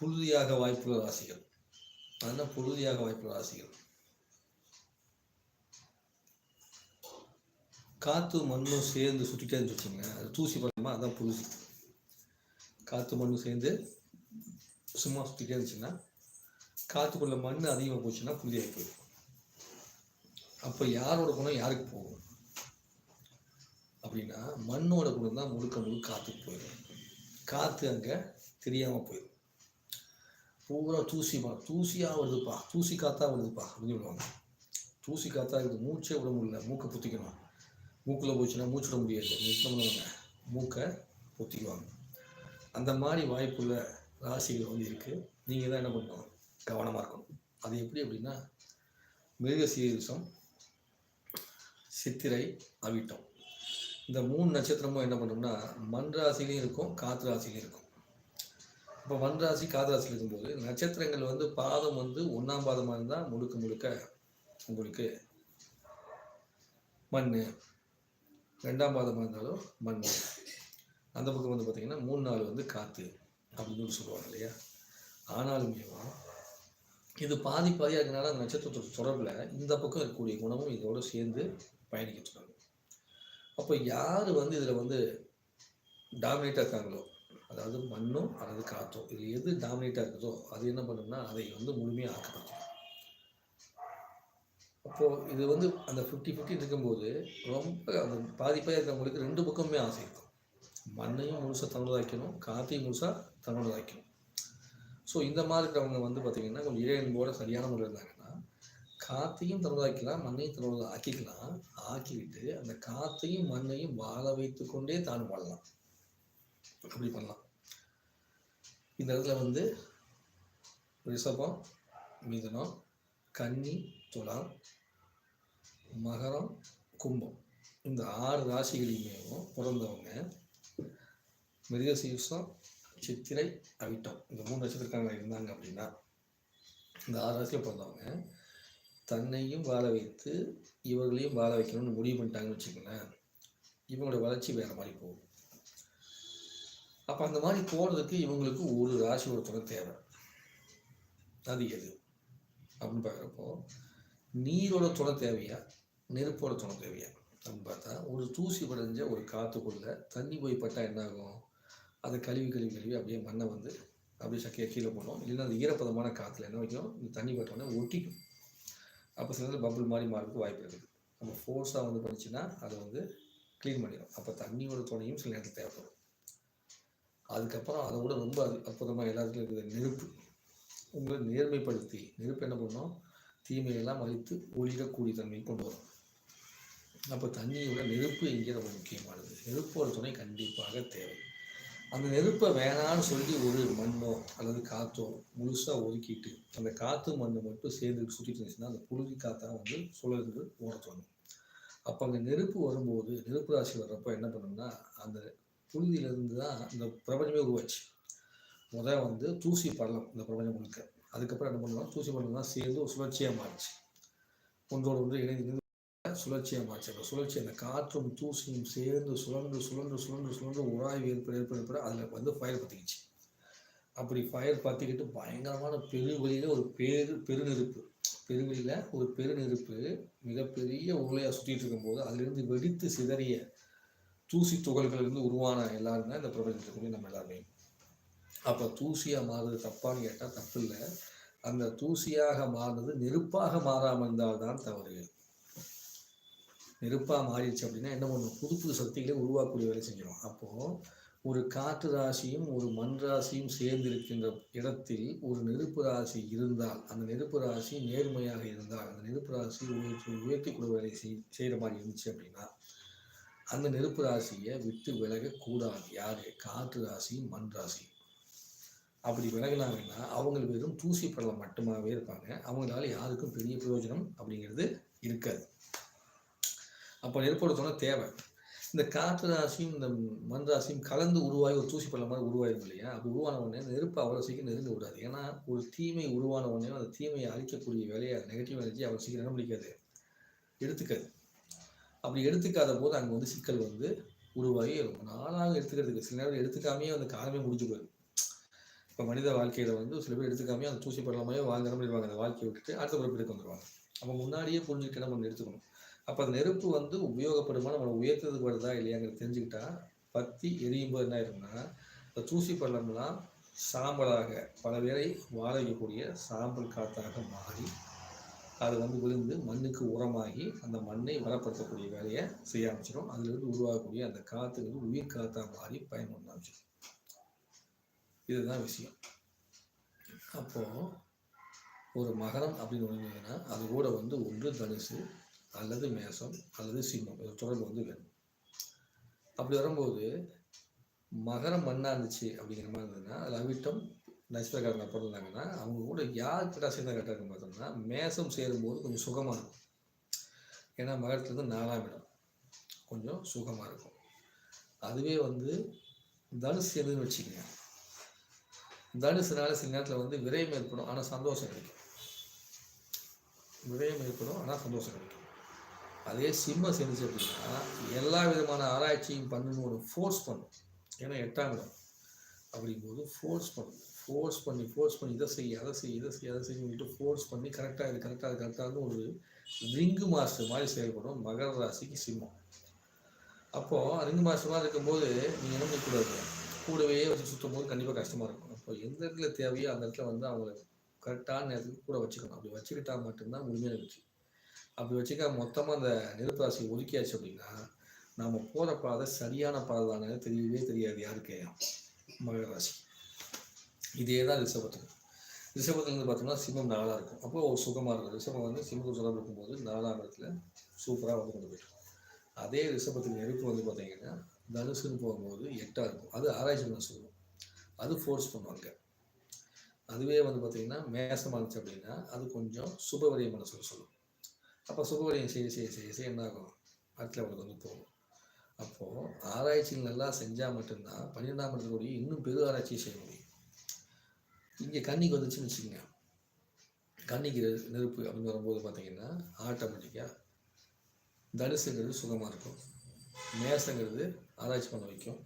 புழுதியாக வாய்ப்புள்ள ராசிகள். அதனால் புழுதியாக வாய்ப்புள்ள ராசிகள். காற்று மண்ணும் சேர்ந்து சுற்றிட்டேன்னு வச்சுங்க அது தூசி படமா அதான் புழுதி. காற்று மண்ணும் சேர்ந்து சும்மா சுற்றிட்டே இருந்துச்சுன்னா காற்றுக்குள்ள மண் அதிகமாக போச்சுன்னா புழுதியாகி போயிடும். அப்போ யாரோட குணம் யாருக்கு போகும்? அப்படின்னா மண்ணோட குணம் தான் முழுக்க முழுக்க காற்றுக்கு போயிடும். காற்று அங்கே தெரியாமல் போயிடும். பூரா தூசிமா தூசியாக வருதுப்பா. தூசி காத்தா வருதுப்பா அப்படின்னு சொல்லுவாங்க. தூசி காத்தா இருக்குது. மூச்சே விட முடியல. மூக்கை புத்திக்கணும். மூக்கில் போச்சுன்னா மூச்சு விட முடியாது. என்ன பண்ணுவாங்க? மூக்கை புத்திக்குவாங்க. அந்த மாதிரி வாய்ப்புள்ள ராசிகள் வந்து இருக்குது நீங்கள் தான் என்ன பண்ணணும்? கவனமாக இருக்கணும். அது எப்படி அப்படின்னா மிருக சீரிசம் சித்திரை அவிட்டம். இந்த மூணு நட்சத்திரமும் என்ன பண்ணோம்னா மண் ராசிலையும் இருக்கும் காற்று ராசிலையும் இருக்கும். இப்போ மண் ராசி இருக்கும்போது நட்சத்திரங்கள் வந்து பாதம் வந்து ஒன்றாம் பாதமாக இருந்தால் முழுக்க முழுக்க உங்களுக்கு மண் ரெண்டாம் பாதமாக இருந்தாலும் மண் அந்த பக்கம் வந்து பார்த்தீங்கன்னா மூணு நாள் வந்து காற்று அப்படின்னு சொல்லுவாங்க இல்லையா? ஆனாலும் இது பாதி பாதியாக இருக்கனால அந்த நட்சத்திரத்தோட தொடர்பில் இந்த பக்கம் இருக்கக்கூடிய குணமும் இதோட சேர்ந்து பயணிக்கிட்டு இருக்காங்க. அப்போ யார் வந்து இதில் வந்து டாமினேட்டாக இருக்காங்களோ? அதாவது மண்ணும் அல்லது காற்றோ இது எது டாமினேட்டாக இருக்குதோ அது என்ன பண்ணும்னா அதை வந்து முழுமையாக ஆக்கப்படுத்தும். அப்போது இது வந்து அந்த ஃபிஃப்டி ஃபிஃப்டி இருக்கும்போது ரொம்ப அந்த பாதிப்பாக இருக்கிறவங்களுக்கு ரெண்டு பக்கமுமே ஆசை இருக்கும். மண்ணையும் முழுசாக தன்னதாக்கணும் காற்றையும் முழுசாக தன்னதாக்கணும் ஸோ இந்த மாதிரி இருக்கிறவங்க வந்து பார்த்திங்கன்னா கொஞ்சம் இறையன்போட சரியான முறையில் இருந்தாங்கன்னா காற்றையும் தன்னதாக்கலாம் மண்ணையும் தன்னதாக ஆக்கிக்கலாம். ஆக்கிவிட்டு அந்த காற்றையும் மண்ணையும் வாழ வைத்து கொண்டே தான் வாழலாம். அப்படி பண்ணலாம். இந்த இடத்துல வந்து ரிஷபம் மிதுனம் கன்னி துலாம் மகரம் கும்பம். இந்த ஆறு ராசிகளையுமே பிறந்தவங்க மிருகசீர்ஷம் சித்திரை அவிட்டம். இந்த மூணு நட்சத்திரக்காரங்க இருந்தாங்க அப்படின்னா இந்த ஆறு ராசியில் பிறந்தவங்க தன்னையும் வாழ வைத்து இவர்களையும் வாழ வைக்கணும்னு முடிவு பண்ணிட்டாங்கன்னு வச்சுக்கோங்களேன் இவங்களோட வளர்ச்சி வேறு மாதிரி போகும். அப்போ அந்த மாதிரி போகிறதுக்கு இவங்களுக்கு ஒரு ராசியோட துணை தேவை. அது எது? அப்படின்னு பார்க்குறப்போ நீரோட துணை தேவையா? நெருப்போட துணை தேவையா? அப்படின்னு பார்த்தா ஒரு தூசி படைஞ்ச ஒரு காற்றுக்குள்ளே தண்ணி போய் பட்டால் என்ன ஆகும் அதை கழுவி கழுவி கழுவி அப்படியே மண்ணை வந்து அப்படியே சக்கையை கீழே போடணும். இல்லைன்னா அது ஈரப்பதமான காற்றுல என்ன வைக்கும் இந்த தண்ணி பட்டோடனே ஒட்டிக்கும் அப்போ சில பபுள் மாதிரி மாறதுக்கு வாய்ப்பு இருக்குது. நம்ம ஃபோர்ஸாக வந்து படிச்சுன்னா அதை வந்து க்ளீன் பண்ணிடும் அப்போ தண்ணியோட துணையும் சில நேரத்தில் தேவைப்படும். அதுக்கப்புறம் அதை விட ரொம்ப அற்புதமாக எல்லாத்துலையும் இருக்குது. நெருப்பு. உங்களை நேர்மைப்படுத்தி நெருப்பு என்ன பண்ணோம்? தீமையெல்லாம் அழித்து ஒழிக்கக்கூடிய தன்மை கொண்டு வரும். அப்போ தண்ணியோட நெருப்பு இங்கே ரொம்ப முக்கியமானது. நெருப்போட துணை கண்டிப்பாக தேவை. அந்த நெருப்பை வேணான்னு சொல்லி ஒரு மண்ணோ அல்லது காற்றோ முழுசாக ஒதுக்கிட்டு அந்த காற்று மண்ணை மட்டும் சேர்ந்து சுற்றிட்டு இருந்துச்சுன்னா அந்த புழுதி காற்றா வந்து சுழல்கள் ஓட தோணும் அப்போ அந்த நெருப்பு வரும்போது நெருப்பு ராசி வர்றப்போ என்ன பண்ணணும்னா அந்த புழுதியிலிருந்து தான் இந்த பிரபஞ்சமே உருவாச்சு. முதல் வந்து தூசி படலம் இந்த பிரபஞ்சம் முழுக்க. அதுக்கப்புறம் என்ன பண்ணுவோம் தூசி படலம் தான் சேர்ந்து ஒரு சுழற்சியாக மாறிச்சு. ஒன்றோடு ஒன்று இணைந்து சுழற்சியாக மாறிச்சு. அந்த சுழற்சி அந்த காற்றும் தூசியும் சேர்ந்து சுழன்று சுழன்று சுழன்று சுழன்று உராய்வு ஏற்பட ஏற்பட ஏற்பட அதில் வந்து ஃபயர் பற்றிக்கிச்சு அப்படி ஃபயர் பற்றிக்கிட்டு பயங்கரமான பெருவெளியில் ஒரு பெரு பெருநெருப்பு. பெருவெளியில் ஒரு பெருநெருப்பு மிகப்பெரிய உருளையாக சுற்றிட்டு இருக்கும்போது அதிலிருந்து வெடித்து சிதறிய தூசி துகள்களிலிருந்து உருவான எல்லாருமே இந்த பிரபஞ்சத்தை பிரபஞ்சத்துக்குள்ளே நம்ம எல்லாருமே. அப்போ தூசியாக மாறுறது தப்பான்னு கேட்டால் தப்பு இல்லை. அந்த தூசியாக மாறுனது நெருப்பாக மாறாமல் இருந்தால் தான் தவறு. நெருப்பாக மாறிடுச்சு அப்படின்னா என்ன பண்ணும்? புது புது சக்திகளை உருவாக்கக்கூடிய வேலை செஞ்சிடும் அப்போது ஒரு காற்று ராசியும் ஒரு மண் ராசியும் சேர்ந்து இருக்கின்ற இடத்தில் ஒரு நெருப்பு ராசி இருந்தால் அந்த நெருப்பு ராசி நேர்மையாக இருந்தால் அந்த நெருப்பு ராசி உயர்த்தி உயர்த்தி கூட வேலை செய் செய்கிற மாதிரி இருந்துச்சு அப்படின்னா அந்த நெருப்பு ராசியை விட்டு விலகக்கூடாது யார்? காற்று ராசி மண் ராசி அப்படி விலகினாங்கன்னா அவங்க வெறும் தூசி படலம் மட்டுமாவே இருப்பாங்க. அவங்களால யாருக்கும் பெரிய பிரயோஜனம் அப்படிங்கிறது இருக்காது. அப்போ நெருப்போட தேவை. இந்த காற்று ராசியும் இந்த மண் ராசியும் கலந்து உருவாகி ஒரு தூசி பள்ளம் மாதிரி உருவாயிரும் இல்லையா? அப்போ உருவான உடனே நெருப்பு அவ்வளோ சீக்கிரம் நெருங்க விடாது. ஏன்னா ஒரு தீமை உருவான உடனே அந்த தீமையை அழிக்கக்கூடிய வேலையை நெகட்டிவ் எனர்ஜி அவ்வளோ சீக்கிரம் என்ன முடிக்காது எடுத்துக்காது. அப்படி எடுத்துக்காத போது அங்கே வந்து சிக்கல் வந்து உருவாகி ரொம்ப நாளாக எடுத்துக்கிறதுக்கு சில நேரம் எடுத்துக்காமையே அந்த காலமே முடிஞ்சு போயிடும் இப்போ மனித வாழ்க்கையில் வந்து சில பேர் எடுத்துக்காமே அந்த தூசி படலாமே வாழ்ந்த பண்ணிடுவாங்க அந்த வாழ்க்கையை விட்டுட்டு அடுத்த பிறப்புக்கு வந்துடுவாங்க அப்போ முன்னாடியே புரிஞ்சுக்கிட்டு நம்ம எடுத்துக்கணும். அப்போ அந்த நெருப்பு வந்து உபயோகப்படுமா நம்மளை உயர்த்ததுக்கு வருதா இல்லையாங்கிறத தெரிஞ்சுக்கிட்டா பத்தி எரியும் போது என்ன ஆயிரும்னா இந்த தூசி பள்ளம்லாம் சாம்பலாக பல பேரை வாழ வைக்கக்கூடிய சாம்பல் காத்தாக மாறி அது வந்து விழுந்து மண்ணுக்கு உரமாகி அந்த மண்ணை வளப்படுத்தக்கூடிய வேலையை செய்ய ஆரம்பிச்சிடும். அதுலேருந்து உருவாகக்கூடிய அந்த காற்று உயிர் காத்தாக மாறி பயன்படுத்த ஆரம்பிச்சிடும். இதுதான் விஷயம். அப்போது ஒரு மகரம் அப்படின்னு ஒன்றுங்கன்னா அது கூட வந்து ஒன்று தனுசு அல்லது மேசம் அல்லது சிம்மம். இது தொடர்பு வந்து வேணும். அப்படி வரும்போது மகரம் மண்ணாக இருந்துச்சு அப்படிங்கிற மாதிரி இருந்ததுன்னா அதில் அவிட்டம் நட்சத்திரக்காரங்க பிறந்தாங்கன்னா அவங்க கூட யார் கிட்ட சேர்ந்தா கரெக்டாக பார்த்தோம்னா மேசம் சேரும்போது கொஞ்சம் சுகமாக இருக்கும். ஏன்னா மகரத்துலேருந்து நாலாம் இடம். கொஞ்சம் சுகமாக இருக்கும். அதுவே வந்து தனுசு எதுன்னு வச்சுக்கோங்க. தனுசுனால சில நேரத்தில் வந்து விரயம் ஏற்படும் ஆனால் சந்தோஷம் கிடைக்கும். விரயம் ஏற்படும் ஆனால் சந்தோஷம் கிடைக்கும். அதே சிம்மம் செஞ்சு அப்படின்னா எல்லா விதமான ஆராய்ச்சியும் பண்ணணும்னு ஒரு ஃபோர்ஸ் பண்ணும். ஏன்னா எட்டாம் இடம் அப்படிங்கும்போது ஃபோர்ஸ் பண்ணும். ஃபோர்ஸ் பண்ணி ஃபோர்ஸ் பண்ணி இதை செய்ய அதை செய்ய இதை செய்ய அதை செய்ய ஃபோர்ஸ் பண்ணி கரெக்டாக இது கரெக்டாக இது கரெக்டாக ஒரு ரிங்கு மாஸ்டர் மாதிரி செயல்படும் மகர ராசிக்கு சிம்மம். அப்போது ரிங்கு மாஸ்டர் மாதிரி இருக்கும்போது நீங்கள் என்ன பண்ணக்கூடாது? கூடவே வச்சு சுற்றும் போது கண்டிப்பாக கஷ்டமாக இருக்கும். அப்போ எந்த இடத்துல தேவையோ அந்த இடத்துல வந்து அவங்கள கரெக்டான நேரத்துக்கு கூட வச்சுக்கணும். அப்படி வச்சுக்கிட்டா மட்டும்தான் முழுமையான வெற்றி. அப்படி வச்சுக்க மொத்தமாக அந்த நெருப்பு ராசியை ஒதுக்கியாச்சு அப்படின்னா நம்ம போகிற பாதை சரியான பாதை தானே தெரியவே தெரியாது யாருக்கு மகர ராசி. இதே தான் ரிஷபத்துக்கு. ரிஷபத்துலேருந்து பார்த்தோம்னா சிம்மம் நாளாக இருக்கும். அப்போ ஒரு சுகமாக இருக்கும். ரிஷபம் வந்து சிம்மம் சுகம் இருக்கும்போது நாலாம் இடத்துல சூப்பராக வந்து கொண்டு போயிடும். அதே ரிஷபத்துக்கு நெருப்பு வந்து பார்த்தீங்கன்னா தனுசுன்னு போகும்போது எட்டாக இருக்கும். அது ஆராய்ச்சி பண்ண சொல்லுவோம். அது ஃபோர்ஸ் பண்ணுவாங்க. அதுவே வந்து பார்த்தீங்கன்னா மேசமாக இருந்துச்சு அப்படின்னா அது கொஞ்சம் சுபவரியம் பண்ண சொல்ல சொல்லும் அப்போ சுபவரியம் செய்ய செய்ய செய்ய செய்ய என்ன ஆகும்? அடுத்த அவங்களுக்கு வந்து போகும் அப்போது ஆராய்ச்சிகள் நல்லா செஞ்சால் மட்டும்தான் பன்னிரெண்டாம் இடத்துக்கூடிய இன்னும் பெரு ஆராய்ச்சி செய்ய முடியும். இங்கே கன்னிக்கு வந்துச்சுன்னு வச்சுக்கோங்க. கன்னிக்கு நெருப்பு அப்படின்னு வரும்போது பார்த்தீங்கன்னா ஆட்டோமேட்டிக்காக தனுசுங்கிறது சுகமாக இருக்கும். மேசங்கிறது ஆராய்ச்சி பண்ண வைக்கும்.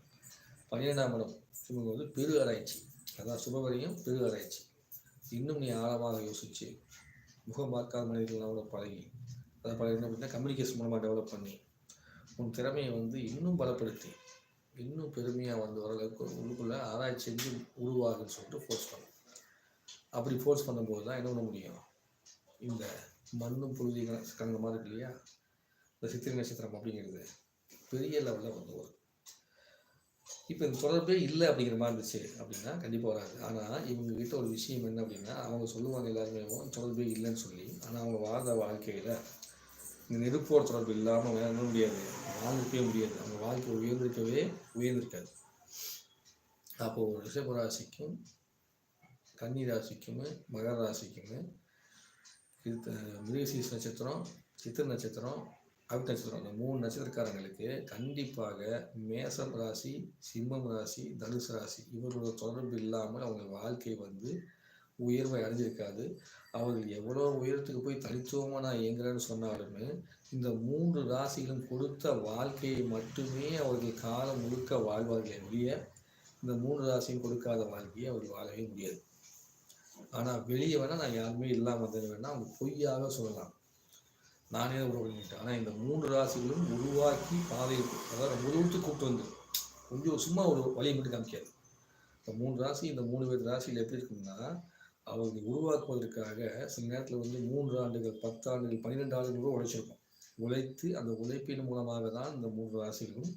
பன்னிரெண்டாம் இடம் இவங்க வந்து பெரு ஆராய்ச்சி. அதான் சுபவரியம் பெரு ஆராய்ச்சி. இன்னும் நீ ஆழமாக யோசிச்சு முகம் பார்க்காத மனிதர்களோட பழகி அதை பழகி அப்படின்னா கம்யூனிகேஷன் மூலமாக டெவலப் பண்ணி உன் திறமையை வந்து இன்னும் பலப்படுத்தி இன்னும் பெருமையாக வந்து ஓரளவுக்கு அளவுக்கு உள்ளுக்குள்ளே ஆராய்ச்சி செஞ்சு உருவாகுன்னு சொல்லிட்டு ஃபோர்ஸ் பண்ணு. அப்படி ஃபோர்ஸ் பண்ணும்போது தான் என்ன பண்ண முடியும்? இந்த மண்ணும் புழுதி கலந்த மாதிரி இருக்கு இல்லையா? இந்த சித்திரை நட்சத்திரம் அப்படிங்கிறது பெரிய லெவலில் வந்து வரும். இப்போ இந்த தொடர்பே இல்லை அப்படிங்கிற மாதிரி இருந்துச்சு அப்படின்னா கண்டிப்பாக வராது. ஆனால் இவங்க கிட்ட ஒரு விஷயம் என்ன அப்படின்னா அவங்க சொல்லுவாங்க எல்லாருமே தொடர்பே இல்லைன்னு சொல்லி. ஆனால் அவங்க வாழ்ந்த வாழ்க்கையில் இந்த நெருப்போட தொடர்பு இல்லாமல் வேற முடியாது? வாழ்ந்துருக்கவே முடியாது. அவங்க வாழ்க்கை உயர்ந்திருக்கவே உயர்ந்திருக்காது. அப்போது ஒரு ரிஷபராசிக்கும் கன்னி ராசிக்கும் மகர ராசிக்கும் மிருகசீஸ் நட்சத்திரம் சித்திர நட்சத்திரம் அவிட்ட நட்சத்திரம் இந்த மூணு நட்சத்திரக்காரங்களுக்கு கண்டிப்பாக மேசம் ராசி சிம்மம் ராசி தனுசு ராசி இவர்களோட தொடர்பு இல்லாமல் அவங்க வாழ்க்கை வந்து உயர்வை அடைஞ்சிருக்காது. அவர்கள் எவ்வளோ உயரத்துக்கு போய் தனித்துவமாக நான் இயங்குறேன்னு சொன்னாலுமே இந்த மூன்று ராசிகளும் கொடுத்த வாழ்க்கையை மட்டுமே அவர்கள் காலம் முழுக்க வாழ்வார்கள் ஒழிய இந்த மூன்று ராசியும் கொடுக்காத வாழ்க்கையை அவர்கள் வாழவே முடியாது. ஆனால் வெளியே வேணால் நான் யாருமே இல்லாமல் வந்தது வேணால் அவங்க பொய்யாக சொல்லலாம். நானே தான் உருவாக்கிட்டேன் ஆனால் இந்த மூன்று ராசிகளும் உருவாக்கி பாதையில் அதாவது உருவத்து கூப்பிட்டு வந்து கொஞ்சம் சும்மா ஒரு வழியை மட்டும் காமிக்காது. இந்த மூணு ராசி இந்த மூணு பேர் ராசியில் எப்படி இருக்குன்னா அவங்க உருவாக்குவதற்காக சில நேரத்தில் வந்து மூன்று ஆண்டுகள் பத்து ஆண்டுகள் பன்னிரெண்டு ஆண்டுகள் கூட உழைச்சிருக்கும் உழைத்து அந்த உழைப்பின் மூலமாக தான் இந்த மூன்று ராசிகளும்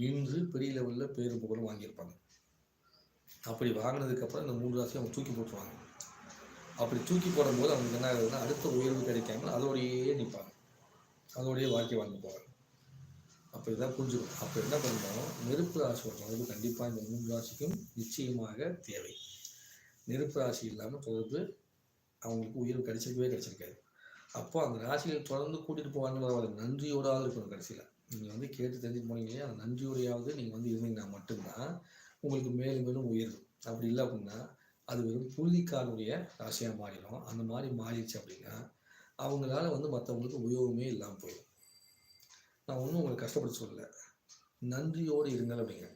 நின்று பெரிய லெவலில் பேரும் புகழும் வாங்கியிருப்பாங்க. அப்படி வாங்கினதுக்கப்புறம் இந்த மூன்று ராசியை அவங்க தூக்கி போட்டுருவாங்க. அப்படி தூக்கி போடும்போது அவங்களுக்கு என்ன ஆகுதுன்னா அடுத்த உயர்வு கிடைக்காம அதோடையே நிற்பாங்க அதோடையே வாழ்க்கை வாழ்ந்து போவாங்க அப்போ இதான் புரிஞ்சுக்கணும். அப்போ என்ன பண்ணணும்? நெருப்பு ராசி தொடர்பு கண்டிப்பாக இந்த மூன்று ராசிக்கும் நிச்சயமாக தேவை. நெருப்பு ராசி இல்லாமல் தொடர்பு அவங்களுக்கு உயர்வு கிடைச்சிருக்கவே கிடைச்சிருக்காது. அப்போ அந்த ராசியில் தொடர்ந்து கூட்டிகிட்டு போவாங்க நன்றியோடாவது இருக்கணும் கடைசியில். நீங்கள் வந்து கேட்டு தெரிஞ்சுட்டு போனீங்க அந்த நன்றியோடையாவது நீங்கள் வந்து இருந்தீங்கன்னா மட்டும்தான் உங்களுக்கு மேலும் மேலும் உயரும் அப்படி இல்லை அப்படின்னா அது வெறும் புழுதிக்காரனுடைய ராசியாக மாறிடும். அந்த மாதிரி மாறிடுச்சு அப்படின்னா அவங்களால வந்து மற்றவங்களுக்கு உபயோகமே இல்லாமல் போயிடும். நான் ஒன்றும் உங்களை கஷ்டப்பட்டு சொல்லலை. நன்றியோடு இருங்கள் அப்படிங்க.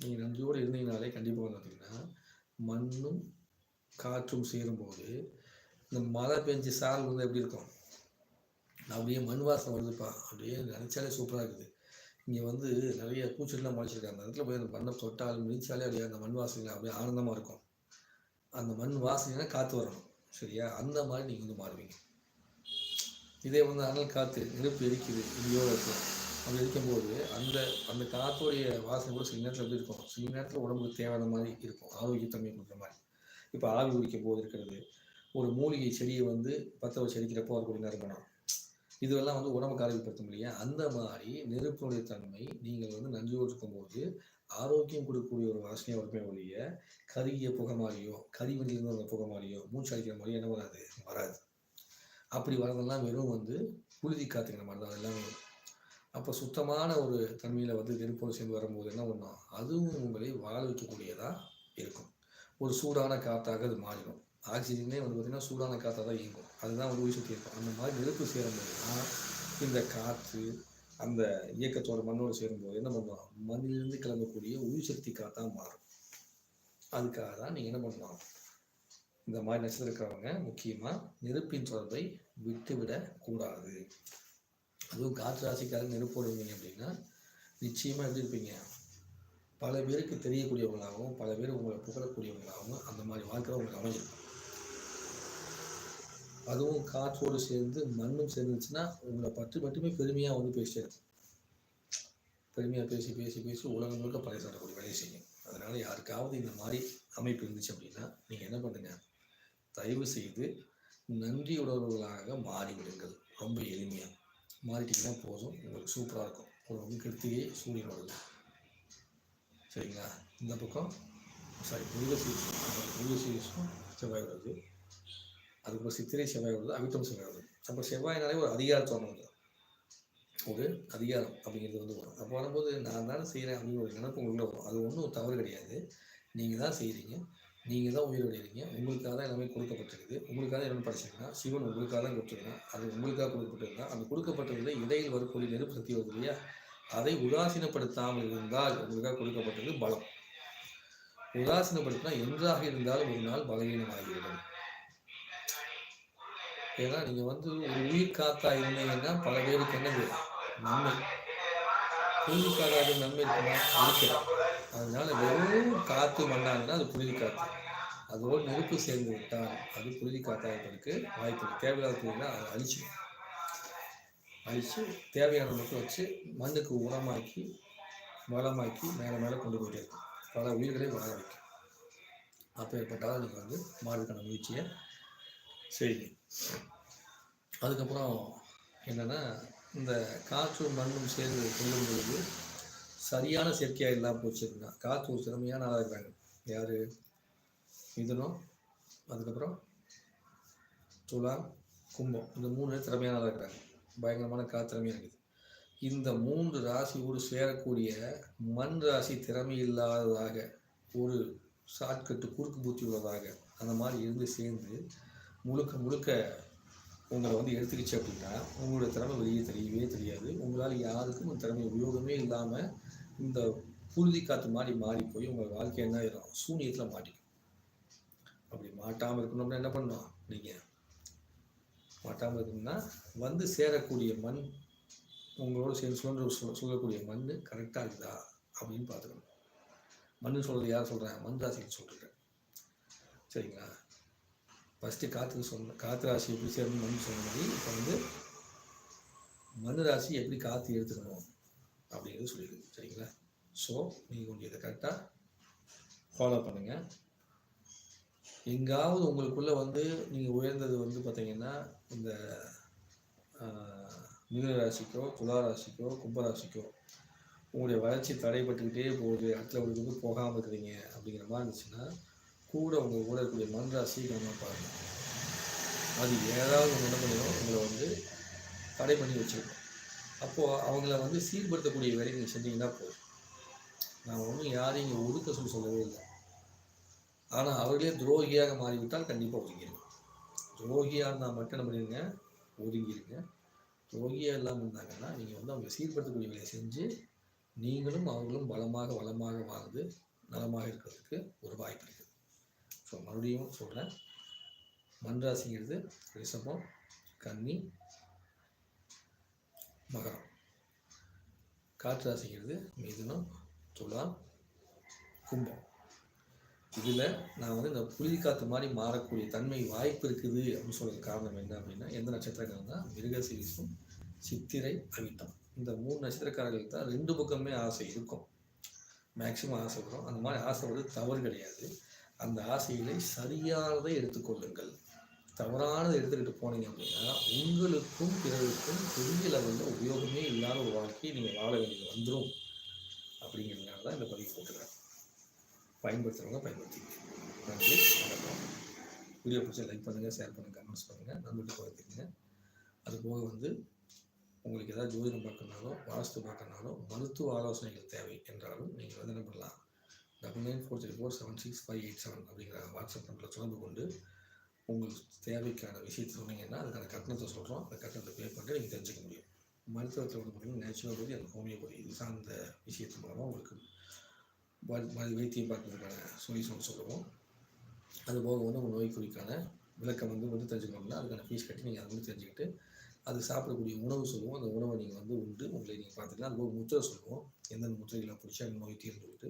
நீங்கள் நன்றியோடு இருந்தீங்கனாலே கண்டிப்பாக வந்து பார்த்தீங்கன்னா மண்ணும் காற்றும் சேரும்போது இந்த மழை பெஞ்சு சாரல் வந்து எப்படி இருக்கும்? அப்படியே மண் வாசனை வருதுப்பா. அப்படியே நினைச்சாலே சூப்பராக இருக்குது. இங்கே வந்து நிறைய பூச்செடிலாம் முளைச்சிருக்காங்க. அந்த இடத்துல போய் அந்த மண்ணை தொட்டாலும் மிதிச்சாலே அப்படியே அந்த மண் வாசனை அப்படியே ஆனந்தமாக இருக்கும். அந்த மண் வாசனைனா காற்று வரணும் சரியா? அந்த மாதிரி நீங்கள் வந்து மாறுவீங்க. இதே வந்து அனல் காற்று நெருப்பு எரிக்குது இங்கேயோ இருக்கும் அப்படி இருக்கும்போது அந்த அந்த காற்றுடைய வாசனை கூட சில நேரத்தில் எப்படி இருக்கும்? சில நேரத்தில் உடம்புக்கு தேவையான மாதிரி இருக்கும். ஆரோக்கியத்தன்மை கொடுக்குற மாதிரி. இப்போ ஆவி குடிக்கும் போது இருக்கிறது ஒரு மூலிகை செடியை வந்து பற்ற வச்சு அடிக்கிறப்போ வரக்கூடிய நறுக்கணும் இதுவெல்லாம் வந்து உடம்புக்கு ஆரோக்கியப்படுத்தும் இல்லையா? அந்த மாதிரி நெருப்புடைய தன்மை நீங்கள் வந்து நன்றியோடு இருக்கும்போது ஆரோக்கியம் கொடுக்கக்கூடிய ஒரு வாசனையாக வருமே ஒழிய கருகிய புகை மாதிரியோ கரிவண்டிலிருந்து வந்த புகை மாதிரியோ மூச்சு அடிக்கிற மாதிரியோ என்ன வராது? வராது. அப்படி வரதெல்லாம் வெறும் வந்து புழுதி காத்துக்கிற மாதிரி தான். எல்லாமே அப்போ சுத்தமான ஒரு தன்மையில் வந்து நெருப்போடு சேர்ந்து வரும்போது என்ன பண்ணும்? அதுவும் உங்களை வாழ வைக்கக்கூடியதாக இருக்கும். ஒரு சூடான காற்றாக அது மாறிடும். ஆக்சிஜனே வந்து பார்த்திங்கன்னா சூடான காற்றாக தான் இயங்கும். அதுதான் வந்து உயிர் சக்தி இருக்கும். அந்த மாதிரி நெருப்பு சேரும்போது தான் இந்த காற்று அந்த இயக்கத்தோட மண்ணோடு சேரும்போது என்ன பண்ணலாம் மண்ணிலிருந்து கிளம்பக்கூடிய உயிர் சக்தி காத்தாக மாறும். அதுக்காக தான் நீங்கள் என்ன பண்ணலாம் இந்த மாதிரி நட்சத்திரம் இருக்கிறவங்க முக்கியமாக நெருப்பின் தொடர்பை விட்டுவிடக்கூடாது அதுவும் காற்று ராசிக்காரங்க நெருப்பு இருந்தீங்க அப்படின்னா நிச்சயமாக எப்படி இருப்பீங்க? பல பேருக்கு தெரியக்கூடியவங்களாகவும் பல பேர் உங்களை புகழக்கூடியவங்களாகவும் அந்த மாதிரி வாழ்க்கை உங்களுக்கு அமைஞ்சிருக்கும். அதுவும் காற்றோடு சேர்ந்து மண்ணும் சேர்ந்துச்சுன்னா உங்களை பற்றி மட்டுமே பெருமையாக வந்து பேசுறது பெருமையாக பேசி பேசி பேசி உலகம் முழுக்க பறைசாடக்கூடிய வேலையை செய்யும். அதனால் யாருக்காவது இந்த மாதிரி அமைப்பு இருந்துச்சு அப்படின்னா நீங்கள் என்ன பண்ணுங்க? தயவு செய்து நன்றியுடவர்களாக மாறிவிடுங்கள். ரொம்ப எளிமையாக மாறிட்டீங்கன்னா போதும். உங்களுக்கு சூப்பராக இருக்கும். ஒரு முன்கெடுத்தியே சூரியன் வருது. சரிங்களா? இந்த பக்கம் சாரி மிருகசீரிஷம் மிருகசீரிஷம் செவ்வாய் வருது. அதுக்கப்புறம் சித்திரை செவ்வாய் வருது அவித்தம் செவ்வாய் வருது. அப்போ செவ்வாய்னாலே ஒரு அதிகாரத்தோணம் வருது ஒரு அதிகாரம் அப்படிங்கிறது வந்து வரும். அப்போ வரும்போது நான் தானே செய்கிறேன் அப்படின்னு ஒரு நினைப்பு உங்களுக்குள்ள வரும். அது ஒன்றும் தவறு கிடையாது. நீங்கள் தான் செய்கிறீங்க நீங்கள் தான் உயிர் அடைகிறீங்க உங்களுக்காக தான் எல்லாமே கொடுக்கப்பட்டிருக்குது. உங்களுக்காக தான் என்ன படிச்சிருக்கீங்கன்னா சிவன் உங்களுக்காக தான் கொடுத்துருக்கான் அது உங்களுக்காக கொடுக்கப்பட்டிருந்தா அந்த கொடுக்கப்பட்டதில் இடையில் வரக்கூடிய நெருப்பு சக்தி வருது இல்லையா? அதை உதாசீனப்படுத்தாமல் இருந்தால் உங்களுக்காக கொடுக்கப்பட்டது பலம். உதாசீனப்படுத்தினா என்றாக இருந்தாலும் ஒரு நாள் பலவீனமாகிவிடும். ஏன்னா நீங்க வந்து ஒரு உயிர் காத்தா இருந்தீங்கன்னா பல பேருக்கு என்னது நன்மை. புழுதி காக்காது நன்மை இருக்குமா? இருக்கு அதனால வெறும் காத்து மண்ணாங்கன்னா அது புழுதி காத்து. அதோடு நெருப்பு சேர்ந்து விட்டால் அது புழுதி காத்தா வாய்ப்பு இருக்கு. தேவையில்லாத புழுதினா அதை அழிச்சு அழிச்சு தேவையான மட்டும் வச்சு மண்ணுக்கு உரமாக்கி வளமாக்கி மேலே மேலே கொண்டு போயிட்டே இருக்கும். பல உயிர்களை வளர வைக்கும். அப்போ ஏற்பட்டால் நீங்கள் வந்து மாறுக்கான முயற்சியை செய்தி அதுக்கப்புறம் என்னென்னா இந்த காற்றும் மண்ணும் சேர்ந்து கொள்ளும் பொழுது சரியான சேர்க்கையாக இல்லாமல் போச்சுன்னா காற்று ஒரு திறமையான ஆளாக இருக்காங்க யார்? மிதுனம் அதுக்கப்புறம் துலாம் கும்பம். இந்த மூணு திறமையான ஆளாக இருக்கிறாங்க. பயங்கரமான காற்று திறமையாக இருக்குது. இந்த மூன்று ராசியோடு சேரக்கூடிய மண் ராசி திறமை இல்லாததாக ஒரு ஷார்ட்கட்டு குறுக்கு பூத்தி உள்ளதாக அந்த மாதிரி இருந்து சேர்ந்து முழுக்க முழுக்க உங்களை வந்து எடுத்துக்கிச்சு அப்படின்னா உங்களோட திறமை வெளியே தெரியவே தெரியாது. உங்களால் யாருக்கும் அந்த திறமை உபயோகமே இல்லாமல் இந்த புழுதி காற்று மாதிரி மாறி போய் உங்கள் வாழ்க்கை என்ன ஆயிரும்? சூனியத்தில் மாட்டிக்கும். அப்படி மாட்டாமல் இருக்கணும்னா என்ன பண்ணணும்? நீங்கள் மாட்டாமல் இருக்கணும்னா வந்து சேரக்கூடிய மண் உங்களோட சேர்ந்து சுழன்று சொல்லக்கூடிய மண் கரெக்டாக இருக்குதா அப்படின்னு பார்த்துக்கணும். மண்ணு சொல்கிறது யார் சொல்கிறேன் மண் ராசிக்கு சொல்கிறேன் சரிங்களா? ஃபஸ்ட்டு காற்று சொன்ன காற்று ராசி எப்படி சேரணும் மண் சொன்ன மாதிரி இப்போ வந்து மண் ராசி எப்படி காற்று எடுத்துக்கணும் அப்படிங்கிறது சொல்லியிருக்கு சரிங்களா? ஸோ நீங்கள் கொஞ்சம் இதை கரெக்டாக ஃபாலோ பண்ணுங்கள் எங்காவது உங்களுக்குள்ளே வந்து நீங்கள் உயர்ந்தது வந்து பார்த்தீங்கன்னா இந்த ஆஹ், துளாராசிக்கோ ராசிக்கோ ராசிக்கோ உங்களுடைய வளர்ச்சி தடைப்பட்டுக்கிட்டே போகுது உங்களுக்கு வந்து போகாமல் இருக்கிறீங்க அப்படிங்கிற மாதிரி இருந்துச்சுன்னா கூட உங்கள் கூட இருக்கக்கூடிய மண் ராசி பாருங்கள் அது ஏதாவது ஒன்று உங்களை வந்து தடை பண்ணி வச்சுருக்கோம். அப்போது அவங்கள வந்து சீர்படுத்தக்கூடிய வேலையை நீங்கள் செஞ்சீங்கன்னா போதும். நான் ஒன்றும் யாரையும் இங்கே ஒதுக்க சொல்லி சொல்லவே இல்லை. ஆனால் அவர்களே துரோகியாக மாறிவிட்டால் கண்டிப்பாக ஒதுங்கிடுங்க துரோகியாக இருந்தால் மட்டும் என்ன பண்ணிடுங்க ஒதுங்கிடுங்க துரோகியாக இல்லாமல் இருந்தாங்கன்னா நீங்கள் வந்து அவங்க சீர்படுத்தக்கூடிய வேலையை செஞ்சு நீங்களும் அவர்களும் பலமாக வளமாக வாழ்ந்து நலமாக இருக்கிறதுக்கு ஒரு வாய்ப்பு இருக்குது. ஸோ மறுபடியும் சொல்கிறேன் மண் ராசிங்கிறது ரிஷபம் கன்னி மகரம். காற்று ராசிங்கிறது மிதுனம் துலாம் கும்பம். இதில் நான் வந்து இந்த புலி காற்று மாதிரி மாறக்கூடிய தன்மை வாய்ப்பு இருக்குது அப்படின்னு சொல்கிற காரணம் என்ன அப்படின்னா எந்த நட்சத்திரங்கள்னா மிருகசீரிசும் சித்திரை அவித்தம் இந்த மூணு நட்சத்திரக்காரர்களுக்கு தான் ரெண்டு பக்கமே ஆசை இருக்கும். மேக்சிமம் ஆசைப்படும் அந்த மாதிரி ஆசைப்படுறது தவறு கிடையாது. அந்த ஆசைகளை சரியானதை எடுத்துக்கொள்ளுங்கள். தவறானதை எடுத்துக்கிட்டு போனீங்க அப்படின்னா உங்களுக்கும் பிறருக்கும் பெரிய லெவலில் உபயோகமே இல்லாத ஒரு வாழ்க்கையை நீங்கள் வாழ வேண்டியது வந்துடும் அப்படிங்கிறதுனால தான் இந்த பதிவு போட்டுக்கிறேன் பயன்படுத்துகிறவங்க பயன்படுத்திக்கங்க. நன்றி வணக்கம். வீடியோ பிடிச்சா லைக் பண்ணுங்கள் ஷேர் பண்ணுங்கள் கமெண்ட்ஸ் பண்ணுங்கள் நண்பர்களுக்கு பகிர்ந்துக்குங்க. அது போக வந்து உங்களுக்கு ஏதாவது ஜோதிடம் பார்க்கணுனாலும் வாஸ்து பார்க்கணுனாலும் மருத்துவ ஆலோசனைகள் தேவை என்றாலும் நீங்கள் வந்து என்ன பண்ணலாம்? Double nine four zero four seven six five eight seven அப்படிங்கிற வாட்ஸ்அப் நம்பரில் தொடர்பு கொண்டு உங்களுக்கு தேவைக்கான விஷயத்தை சொன்னீங்கன்னா அதுக்கான கட்டணத்தை சொல்கிறோம் அந்த கட்டணத்தை பே பண்ணிட்டு நீங்கள் தெரிஞ்சுக்க முடியும். மருத்துவத்தில் வந்து பார்த்தீங்கன்னா நேச்சுரோபதி அந்த ஹோமியோபதி இது சார்ந்த விஷயத்து மூலமாக உங்களுக்கு வைத்தியம் பார்க்கறதுக்கான சொல்யூஷன் சொல்லுவோம். அது போக வந்து உங்கள் நோய் குறிக்கான விளக்கம் வந்து வந்து தெரிஞ்சுக்கணும்னா அதுக்கான ஃபீஸ் கட்டி நீங்கள் அதை வந்து தெரிஞ்சுக்கிட்டு அது சாப்பிடக்கூடிய உணவு சொல்லுவோம். அந்த உணவை நீங்கள் வந்து உண்டு. உங்களை நீங்கள் பார்த்துக்கலாம். அது போக முத்திரை சொல்லுவோம். எந்தெந்த முத்திரைகளை பிடிச்சா அந்த நோய் தீர்ந்து விட்டு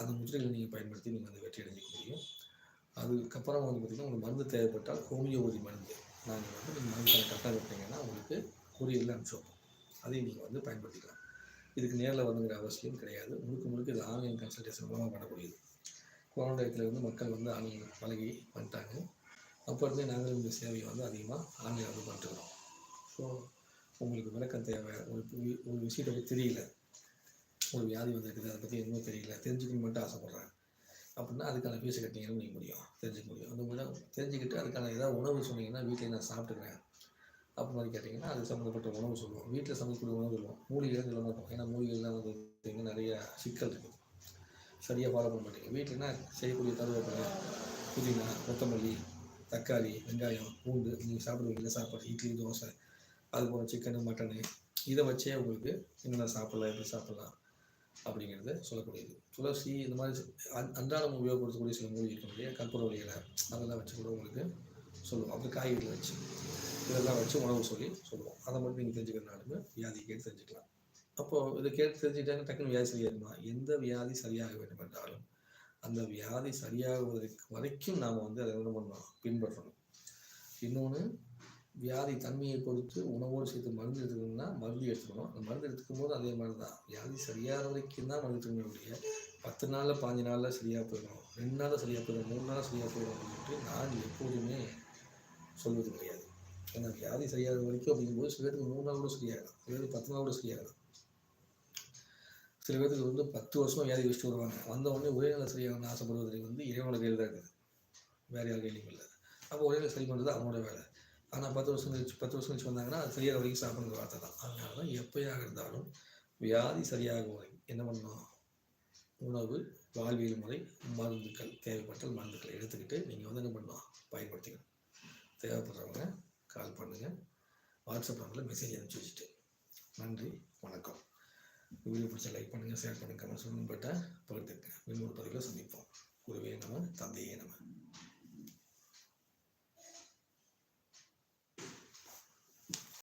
அந்த முத்திரைகளை நீங்கள் பயன்படுத்தி நீங்கள் வந்து வெற்றி அடைஞ்சிக்க முடியும். அதுக்கப்புறம் வந்து பார்த்திங்கன்னா உங்களுக்கு மருந்து தேவைப்பட்டால் ஹோமியோபதி மருந்து. நாங்கள் வந்து நீங்கள் மருந்து கரெக்டாக விட்டீங்கன்னா உங்களுக்கு கொரியரில் அனுப்பிச்சோம் வைப்போம் அதையும் நீங்கள் வந்து பயன்படுத்திக்கலாம். இதுக்கு நேரில் வந்துங்கிற அவசியம் கிடையாது. முழுக்க முழுக்க இது ஆன்லைன் கன்சல்டேஷன் மூலமாக பண்ணக்கூடியது. கொரோனா டயத்தில் வந்து மக்கள் வந்து ஆன்லைன் பழகி பண்ணிட்டாங்க அப்போ இருந்தே நாங்கள் இந்த சேவையை வந்து அதிகமாக ஆன்லைனில் வந்து பண்ணிட்டுருக்கோம் ஸோ உங்களுக்கு விளக்கம் தேவை. உங்களுக்கு ஒரு விஷயத்தை தெரியல. ஒரு வியாதி வந்திருக்குது அதை பற்றி எதுவுமே தெரியல. தெரிஞ்சுக்கணும் மட்டும் ஆசைப்பட்றேன். அப்படின்னா அதுக்கான ஃபீஸை கட்டிங்கன்னா நீங்கள் முடியும். தெரிஞ்சுக்க முடியும். அந்த மூலம் தெரிஞ்சுக்கிட்டு அதுக்கான ஏதாவது உணவு சொன்னீங்கன்னா வீட்டில் நான் சாப்பிட்டுக்கிறேன். அப்படி மாதிரி கேட்டிங்கன்னா அது சம்மந்தப்பட்ட உணவு சொல்லுவோம். வீட்டில் சமைக்கக்கூடிய உணவு சொல்லுவோம். மூலிகைகள் சொல்ல மாட்டோம் ஏன்னா மூலிகைகள்லாம் வந்து பார்த்தீங்கன்னா நிறைய சிக்கல் இருக்குது சரியாக ஃபாலோ பண்ண மாட்டேங்க. வீட்டில்னா செய்யக்கூடிய கருவேப்பிலை புதினா கொத்தமல்லி தக்காளி வெங்காயம் பூண்டு நீங்கள் சாப்பிடுவீங்களா சாப்பாடு. இட்லி தோசை அது போல் சிக்கனு மட்டனு இதை வச்சே உங்களுக்கு என்னென்ன சாப்பிட்லாம் எப்படி சாப்பிட்லாம். அப்படிங்கிறத சொல்லக்கூடியது. துளசி இந்த மாதிரி அன்றாடம் உபயோகப்படுத்தக்கூடிய சில மூலிகை இருக்கும் இல்லையா? கற்பூரவழிகளை அதெல்லாம் வச்சு கூட உங்களுக்கு சொல்லுவோம். அப்புறம் காய்கறிகள் வச்சு. இதெல்லாம் வச்சு உணவு சொல்லி சொல்லுவோம். அதை மட்டும் நீங்கள் தெரிஞ்சுக்கிறனாலுமே வியாதி கேட்டு தெரிஞ்சுக்கலாம். அப்போது இதை கேட்டு தெரிஞ்சுக்கிட்டாங்க டக்குன்னு வியாதி சரியாகுமா எந்த வியாதி சரியாக வேண்டும் என்றாலும் அந்த வியாதி சரியாகுவதற்கு வரைக்கும் நாம் வந்து அதை என்ன பண்ணணும்? பின்பற்றணும். இன்னொன்று வியாதி தன்மையை பொறுத்து உணவோடு சேர்த்து மருந்து எடுத்துக்கணும்னா மருந்து எடுத்துக்கணும். அந்த மருந்து எடுத்துக்கும் போது அதே மாதிரி தான் வியாதி சரியாகிற வரைக்கும் தான் மருந்து எடுத்துக்கணும் ஒழிய பத்து நாளில் பாஞ்சு நாளில் சரியாக போயிடும். ரெண்டு நாளில் சரியாக போயிடும் மூணு நாளில் சரியாக போயிடும் அப்படின்ட்டு நான் எப்போதுமே சொல்வது கிடையாது. ஏன்னா வியாதி சரியாகிற வரைக்கும் அப்படிங்கும்போது சில பேருக்கு மூணு நாள் கூட சரியாகலாம் சில பேருக்கு பத்து நாள் கூட சரியாகலாம் சில பேருக்கு வந்து பத்து வருஷமாக வியாதி வச்சுட்டு வருவாங்க. வந்த உடனே ஒரே நாள் சரியாகணும்னு ஆசைப்படுவதை வந்து இறைவனோட கையில் தான் இருக்குது. வேற யார் கையிலையும் இல்லை. அப்போ ஒரே நாள் சரி பண்ணுறது அவனோட வேலை. ஆனால் பத்து வருஷம் கழிச்சு பத்து வருஷம் கழிச்சு வந்தாங்கன்னா அது சரியாக வரைக்கும் சாப்பிடுங்க வார்த்தை தான். அதனால தான் எப்பயாக இருந்தாலும் வியாதி சரியாகும் வரை என்ன பண்ணணும் உணவு வாழ்வியல் முறை மருந்துகள் தேவைப்பட்டால் மருந்துகளை எடுத்துக்கிட்டு நீங்கள் வந்து என்ன பண்ணலாம்? பயன்படுத்திக்கணும். தேவைப்படுறவங்க கால் பண்ணுங்கள் வாட்ஸ்அப் நம்பரில் மெசேஜ் அனுப்பிச்சி வச்சுட்டு. நன்றி வணக்கம். வீடியோ பிடிச்ச லைக் பண்ணுங்கள் ஷேர் பண்ணுங்கள் கமெண்ட் சொல்லுங்கள் பட்ட பகிர்ந்துக்கங்க. இன்னொரு பதிவில் சந்திப்போம். குருவே நம்ம தந்தையே நம்ம